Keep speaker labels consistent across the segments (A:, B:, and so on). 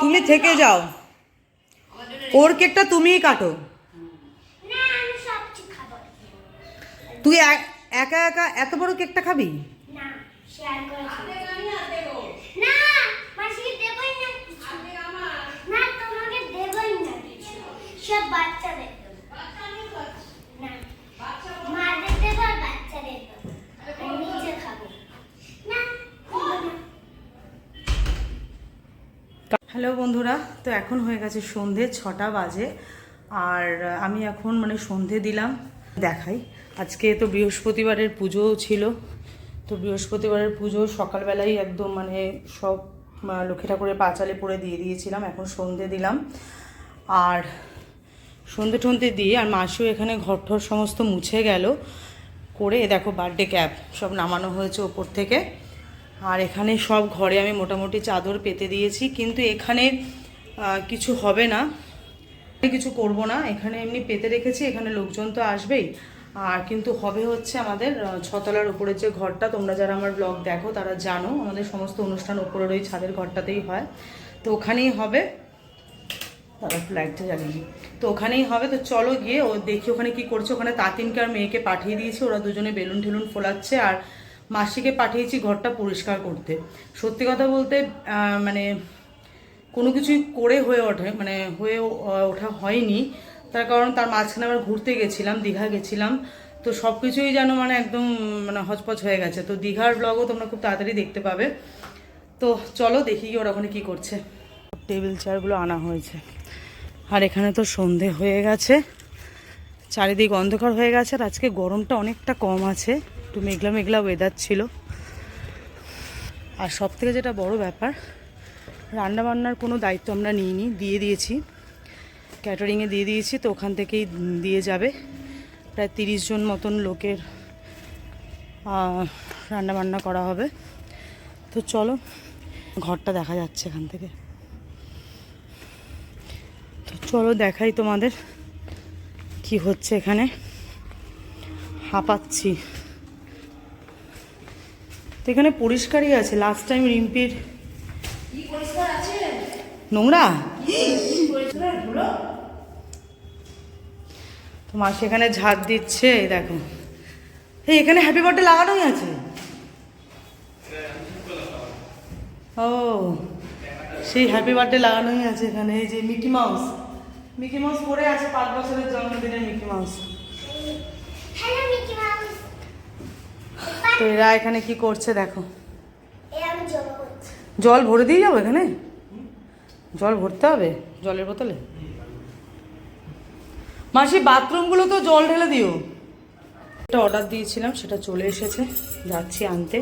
A: তুমি থেকে যাও। ওর কেকটা তুমিই কাটো।
B: সব
A: তুই এক- একা এত বড় কেকটা খাবি?
B: না শেয়ার করে খাব। না মাসিকে দেবই না কিছু। না তোমাকে দেবই না কিছু। সব বাচ্চাদের দেবো। না মাদের দেবো আর বাচ্চাদের দেবো। আমি নিজে খাব না খাব না।
A: হ্যালো বন্ধুরা, তো এখন হয়ে গেছে সন্ধে ছটা বাজে, আর আমি এখন মানে সন্ধে দিলাম, দেখাই। আজকে তো বৃহস্পতিবারের পুজোও ছিল, তো বৃহস্পতিবারের পুজো সকালবেলাই একদম মানে সব লক্ষ্মী ঠাকুরের পাঁচালে পরে দিয়ে দিয়েছিলাম, এখন সন্ধে দিলাম। আর সন্ধে টন্ধে দিয়ে, আর মাসিও এখানে ঘর ঠর সমস্ত মুছে গেল, করে দেখো বার্থডে ক্যাপ সব নামানো হয়েছে ওপর থেকে। আর এখানে সব ঘরে আমি মোটামুটি চাদর পেতে দিয়েছি, কিন্তু এখানে কিছু হবে না। কিছু করব না, এখানে এমনি পেতে রেখেছি, এখানে লোকজন তো আসবেই। আর কিন্তু হবে হচ্ছে আমাদের ছতলার উপরে যে ঘরটা, তোমরা যারা আমার ব্লগ দেখো তারা জানো, আমাদের সমস্ত অনুষ্ঠান উপরের ওই ছাদের ঘরটাতেই হয়। তো ওখানেই হবে। দাদা লাইটটা জ্বালিয়ে তো ওখানেই হবে, তো চলো গিয়ে ও দেখি ওখানে কি করছে। ওখানে তাতিনকে আর মেয়েকে পাঠিয়ে দিয়েছি, ওরা দুজনে বেলুন ঠেলুন ফোলাচ্ছে আর মাসিকে পাঠিয়েছি ঘরটা পরিষ্কার করতে। সত্যি কথা বলতে মানে কোনো কিছুই করে হয়ে ওঠে মানে হয়ে ওঠা হয়নি। তার কারণ তার মাঝখানে আবার ঘুরতে গেছিলাম, দীঘা গেছিলাম। তো সব কিছুই যেন মানে একদম মানে হচপচ হয়ে গেছে। তো দীঘার ব্লগও তোমরা খুব তাড়াতাড়ি দেখতে পাবে। তো চলো দেখি ওরা ওখানে কী করছে। টেবিল চেয়ারগুলো আনা হয়েছে। আর এখানে তো সন্ধে হয়ে গেছে। চারিদিক অন্ধকার হয়ে গেছে আর আজকে গরমটা অনেকটা কম আছে। একটু মেঘলা মেঘলা ওয়েদার ছিল। আর সব থেকে যেটা বড় ব্যাপার রান্না বান্নার কোনো দায়িত্ব আমরা নিইনি, দিয়ে দিয়েছি। ক্যাটারিংয়ে দিয়ে দিয়েছি, তো ওখান থেকেই দিয়ে যাবে। প্রায় তিরিশ জন মতন লোকের রান্না বান্না করা হবে। তো চলো, ঘরটা দেখা যাচ্ছে এখান থেকে। তো চলো দেখাই তোমাদের কি হচ্ছে এখানে। হাঁপাচ্ছি। এখানে পরিষ্কারই আছে লাস্ট টাইম রিম্পির নোংরা? তো মা সেখানে ঝাড় দিচ্ছে দেখো। এই এখানে হ্যাপি বার্থডে লাগানোই আছে। ও সেই হ্যাপি বার্থডে লাগানোই আছে এখানে এই যে মিকি মাউস। মিকি মাউস পরে আছে পাঁচ বছরের জন্মদিনের Mickey Mouse
B: hello Mickey Mouse
A: তো এরা এখানে কি করছে দেখো? জল ভরে দিয়ে যাব এখানে? জল ভরতে হবে জলের বোতলে? মাসি বাথরুমগুলো তো জল ঢেলে দিও। একটা অর্ডার দিয়েছিলাম সেটা চলে এসেছে। যাচ্ছি আনতে।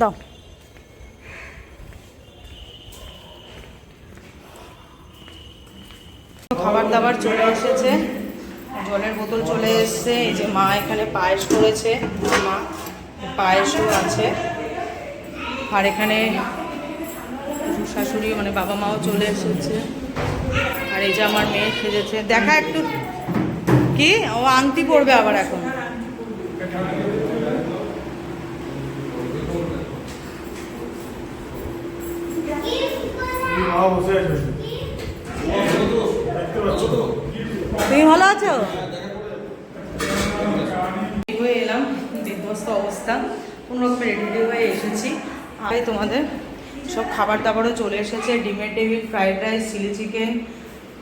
A: দাও। খাবার দাবার চলে এসেছে। জলের বোতল চলে এসেছে। এই যে মা এখানে পায়েস করেছে। মা পায়েসও আছে। আর এখানে শাশুড়ি মানে বাবা মাও চলে এসেছে। আর এই যে আমার মেয়ে সেজেছে দেখা একটু। কি? ও আংটি পড়বে আবার এখন। তুমি ভালো আছো? হয়ে এলাম বিধ্বস্ত অবস্থা। কোনো রকমের রেডি হয়ে এসেছি। আর তোমাদের সব খাবার দাবারও চলে এসেছে। ডিমের table fried rice chilli chicken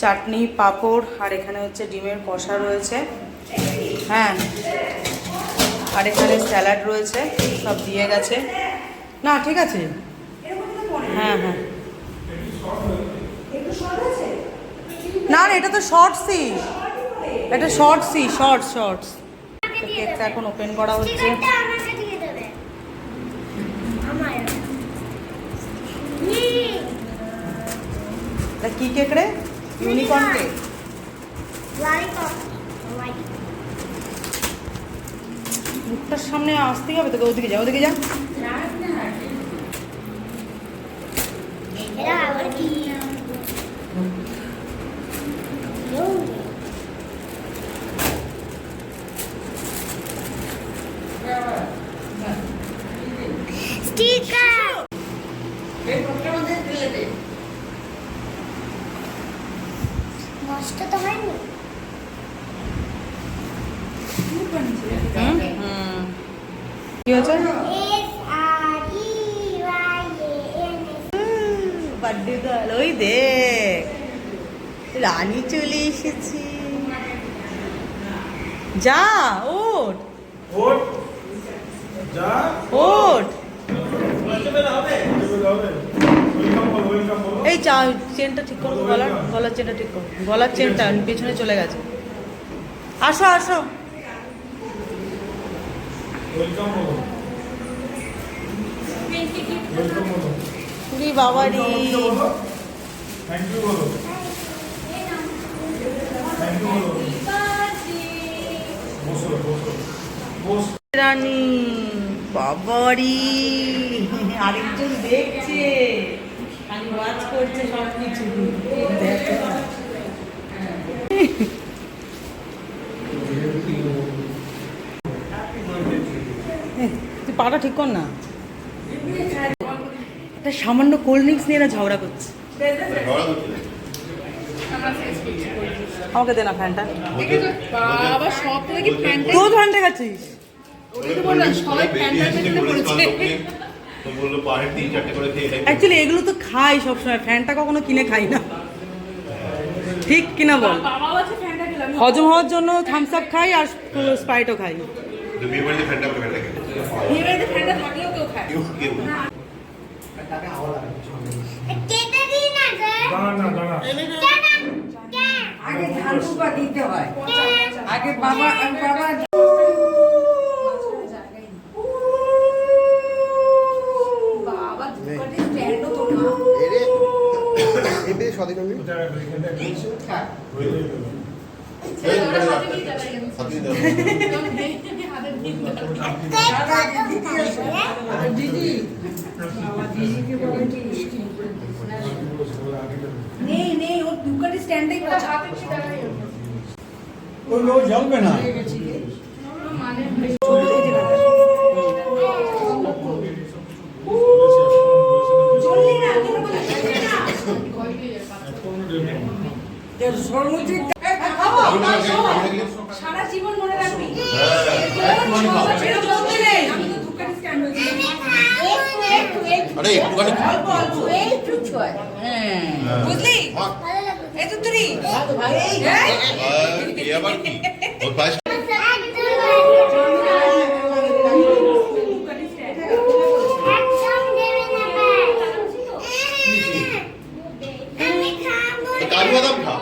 A: চাটনি, পাঁপড়, আর এখানে হচ্ছে ডিমের কষা রয়েছে। হ্যাঁ আর এখানে স্যালাড রয়েছে, সব দিয়ে গেছে। না, ঠিক আছে। হ্যাঁ হ্যাঁ। না না এটা তো শর্টসই এটা শর্টসই শর্টস শর্টস তো কেকটা এখন ওপেন করা হচ্ছে। এটা কি কেক রে? ইউনিকর্ন কেক মুখটার সামনে আসতেই হবে তোকে ওদিকে যা ওদিকে যা
B: এটা আবার কি নষ্ট তো হয়নি।
A: কি হয়েছে? বার্থডে গার্ল ওই দেখ। রানী চলে এসেছি। যা ওট
C: ওট যা।
A: ওঠ
C: ওয়েলকাম বলো ওয়েলকাম বলো
A: এই চা, চেনটা ঠিক করো, গলার গলার চেনটা ঠিক করো। গলার চেনটা পেছনে চলে গেছে। আসো আসো। রি
C: বসো বস
A: রানী। বাবারি। আরেকজন দেখছে। খালি ওয়াচ করছে সব কিছু তুই পাটা ঠিক কর না। একটা সামান্য কোল্ড ড্রিঙ্কস নিয়ে না ঝগড়া করছে। আমাকে দে না ফ্যানটা
D: বাবা সব থেকে কি ফ্যানটা
A: তুই ফ্যানটা খাচ্ছিস অ্যাকচুয়ালি এগুলো তো খাই সবসময় ফ্যানটা কখনো কিনে খাই না। ঠিক কিনা বল? হজম হওয়ার জন্য থামস আপ খাই আর স্প্রাইটও খাই।
E: ফ্যানটা করে ফ্যানটা
C: এটা এখানটা খেয়েছে হয়ে যাবে
E: সাথে দিতে হবে।
F: দিদি
D: নেই নেই ওর দুপাটে স্ট্যান্ডেই পচা সারা জীবন মনে রাখবি
E: হ্যাঁ, একটুখানি
D: হয়েছি
E: আরে একটুখানি খাও।
D: বুঝলি
E: ভাগ।
D: তুই
E: আবার কি? ওর পায়েস
B: একদম দেবে না আমি খাব
E: কাজু বাদাম খা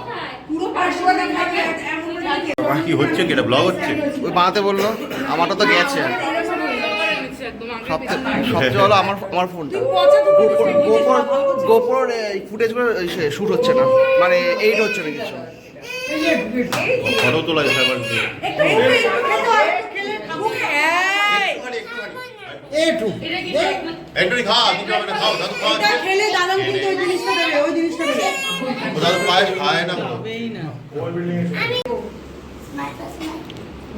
D: পুরো পাঁচশো টাকা খাবে এমন লাগে
E: আমার কি হচ্ছে কি এটা ব্লগ হচ্ছে?
G: ওই বানাতে বলল আমারটা তো গেছে। সবচেয়ে সবচেয়ে হলো আমার আমার ফোনটা। গোপর গোপর ফুটেজগুলো শুট হচ্ছে না। মানে এইট হচ্ছে না কিছু।
E: ফটো তোলা পায়েস খায় না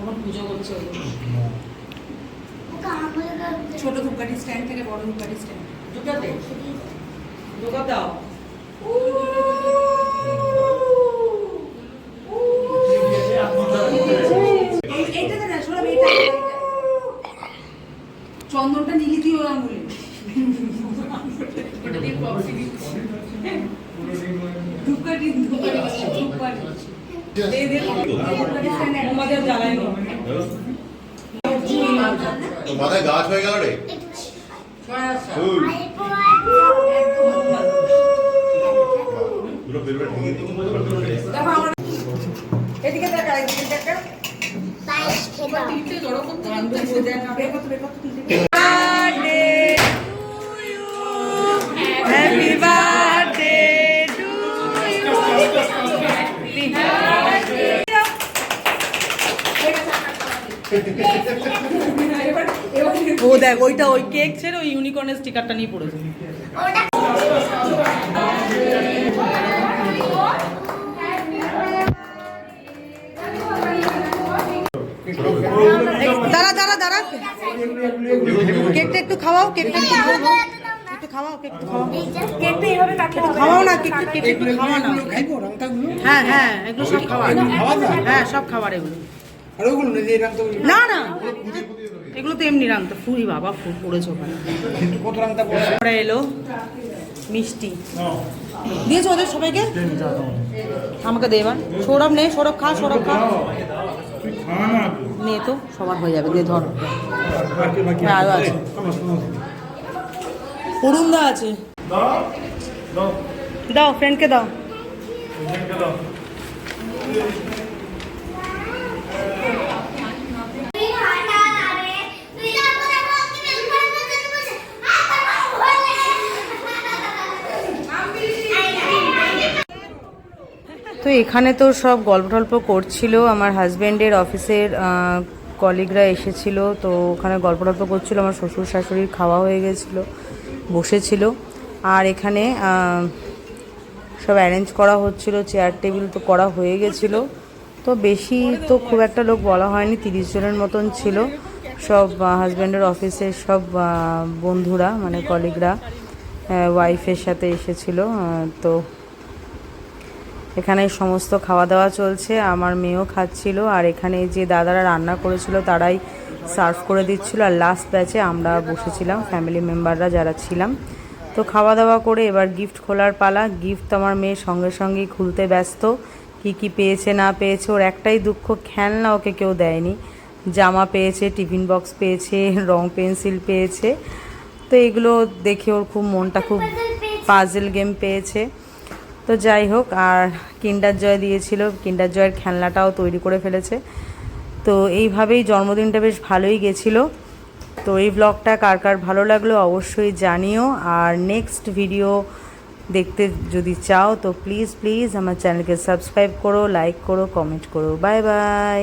A: তখন পুজো করছে
D: ছোট ধূপকাঠি স্ট্যান্ড থেকে বড় ধূপকাঠি স্ট্যান্ড
A: দুটাতে? দুটা দাও।
D: চন্দনটা নিলি দিও ওর আঙুলে ধূপকাঠি ধূপকাঠি ধূপকাঠি এই দেখো ধূপকাঠি stand একদম
A: আমাদের জ্বালাইনি
E: তো মাথায় গাছ হয়ে গেল রে। ফুল।
F: এদিকে দেখা এদিকে দেখা।
D: করতে
A: দেখ ওইটা ওই কেক ছেড়ে ওই ইউনিকর্নের স্টিকারটা নিয়ে পড়েছে। দাঁড়া দাঁড়া দাঁড়া। কেকটা একটু খাওয়াও কেকটা একটু খাওয়াও। একটু খাওয়াও কেক একটু খাওয়াও। কেকটা এইভাবে কাটলে খাওয়াও না কেকটা কেক একটু খাওয়া না।
C: খাইবো
A: হ্যাঁ হ্যাঁ এগুলো সব
C: খাওয়া
A: হ্যাঁ সব খাবার এগুলো।
C: আর ওগুলো না
A: না না। এগুলো তো এমনি রাখতো ফুই বাবা ফুল পড়েছে ওখানে।
C: কত পড়ছে?
A: পরে এলো মিষ্টি। দিয়েছ ওদের সবাইকে? আমাকে দে এবার। সৌরভ নে সৌরভ খা সৌরভ খা। নে। তো সবার হয়ে যাবে দে ধর। হ্যাঁ, আরও আছে। অরুণদা আছে। দাও ফ্রেন্ডকে দাও
B: তুই ভাড়া আরে তুই যা করে বলতে বেল করে বলতে বলছে আ বাবা বলে
A: তো এখানে তো সব গল্প টল্প করছিল। আমার হাজব্যান্ডের অফিসের কলিগরা এসেছিল। তো ওখানে গল্প টল্প করছিল। আমার শ্বশুর শাশুড়ির খাওয়া হয়ে গেছিল, বসেছিল। আর এখানে সব অ্যারেঞ্জ করা হচ্ছিল। চেয়ার টেবিল তো করা হয়ে গেছিল। তো বেশি তো খুব একটা লোক বলা হয়নি। তিরিশ জনের মতন ছিল। সব হাজব্যান্ডের অফিসের সব বন্ধুরা মানে কলিগরা ওয়াইফের সাথে এসেছিল। তো এখানে সমস্ত খাওয়া দাওয়া চলছে, আমার মেয়েও খাচ্ছিল, আর এখানে যে দাদারা রান্না করেছিল তারাই সার্ভ করে দিচ্ছিল, আর লাস্ট ব্যাচে আমরা বসেছিলাম ফ্যামিলি মেম্বাররা যারা ছিলাম। তো খাওয়া দাওয়া করে এবার গিফট খোলার পালা গিফট আমার মেয়ে সঙ্গে সঙ্গেই খুলতে ব্যস্ত, কি কি পেয়েছে না পেয়েছে, ওর একটাই দুঃখ, খেলনা ওকে কেউ দেয়নি। জামা পেয়েছে, টিফিন বক্স পেয়েছে, রং পেন্সিল পেয়েছে, তো এগুলো দেখে ওর খুব মনটা খুব পাজেল গেম পেয়েছে। তো যাই হোক, আর কিন্ডার জয় দিয়েছিল। কিন্ডার জয়ের খেলনাটাও তৈরি করে ফেলেছে। তো এইভাবেই জন্মদিনটা বেশ ভালোই গেছিল। তো এই ব্লগটা কার কার ভালো লাগল অবশ্যই জানিও। আর নেক্সট ভিডিও দেখতে যদি চাও, তো প্লিজ প্লিজ আমার চ্যানেলকে সাবস্ক্রাইব করো লাইক করো কমেন্ট করো। Bye bye